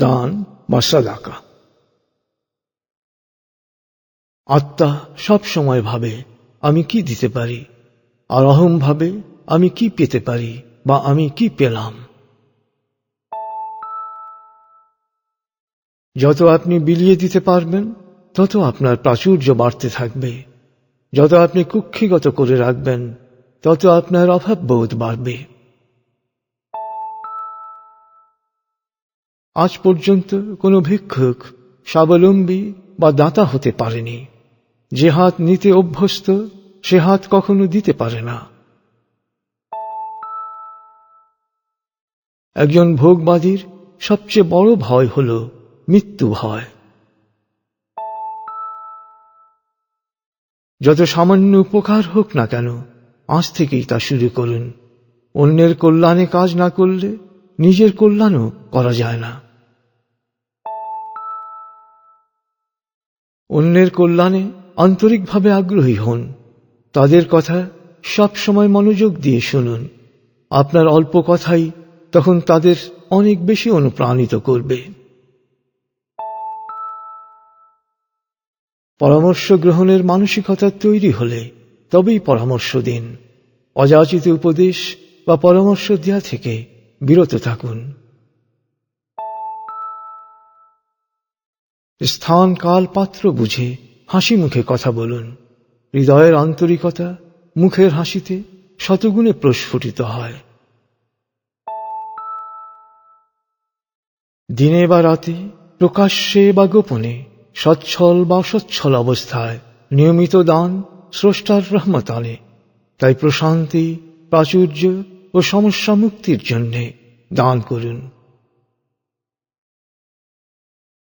দান বা সাদাকা। আত্মা সব সময় ভাবে, আমি কি দিতে পারি? আর অহম ভাবে, আমি কি পেতে পারি বা আমি কি পেলাম? যত আপনি বিলিয়ে দিতে পারবেন, তত আপনার প্রাচুর্য বাড়তে থাকবে। যত আপনি কুক্ষিগত করে রাখবেন, তত আপনার অভাব বোধ বাড়বে। আজ পর্যন্ত কোনো ভিক্ষুক স্বাবলম্বী বা দাতা হতে পারেনি। যে হাত নিতে অভ্যস্ত, সে হাত কখনো দিতে পারে না। একজন ভোগবাদীর সবচেয়ে বড় ভয় হল মৃত্যু ভয়। যত সামান্য উপকার হোক না কেন, আজ থেকেই তা শুরু করুন। অন্যের কল্যাণে কাজ না করলে নিজের কল্যাণও করা যায় না। অন্যের কল্যাণে আন্তরিকভাবে আগ্রহী হন। তাদের কথা সব সময় মনোযোগ দিয়ে শুনুন। আপনার অল্প কথাই তখন তাদের অনেক বেশি অনুপ্রাণিত করবে। পরামর্শ গ্রহণের মানসিকতা তৈরি হলে তবেই পরামর্শ দিন। অযাচিত উপদেশ বা পরামর্শ দেওয়া থেকে বিরত থাকুন। স্থান কাল পাত্র বুঝে হাসি মুখে কথা বলুন। হৃদয়ের আন্তরিকতা মুখের হাসিতে শতগুণে প্রস্ফুটিত হয়। দিনে বা রাতে, প্রকাশ্যে বা গোপনে, সচ্ছল বা অসচ্ছল অবস্থায়, নিয়মিত দান স্রষ্টার রহমত আনে তাই প্রশান্তি, প্রাচুর্য ও সমস্যা মুক্তির জন্যে দান করুন।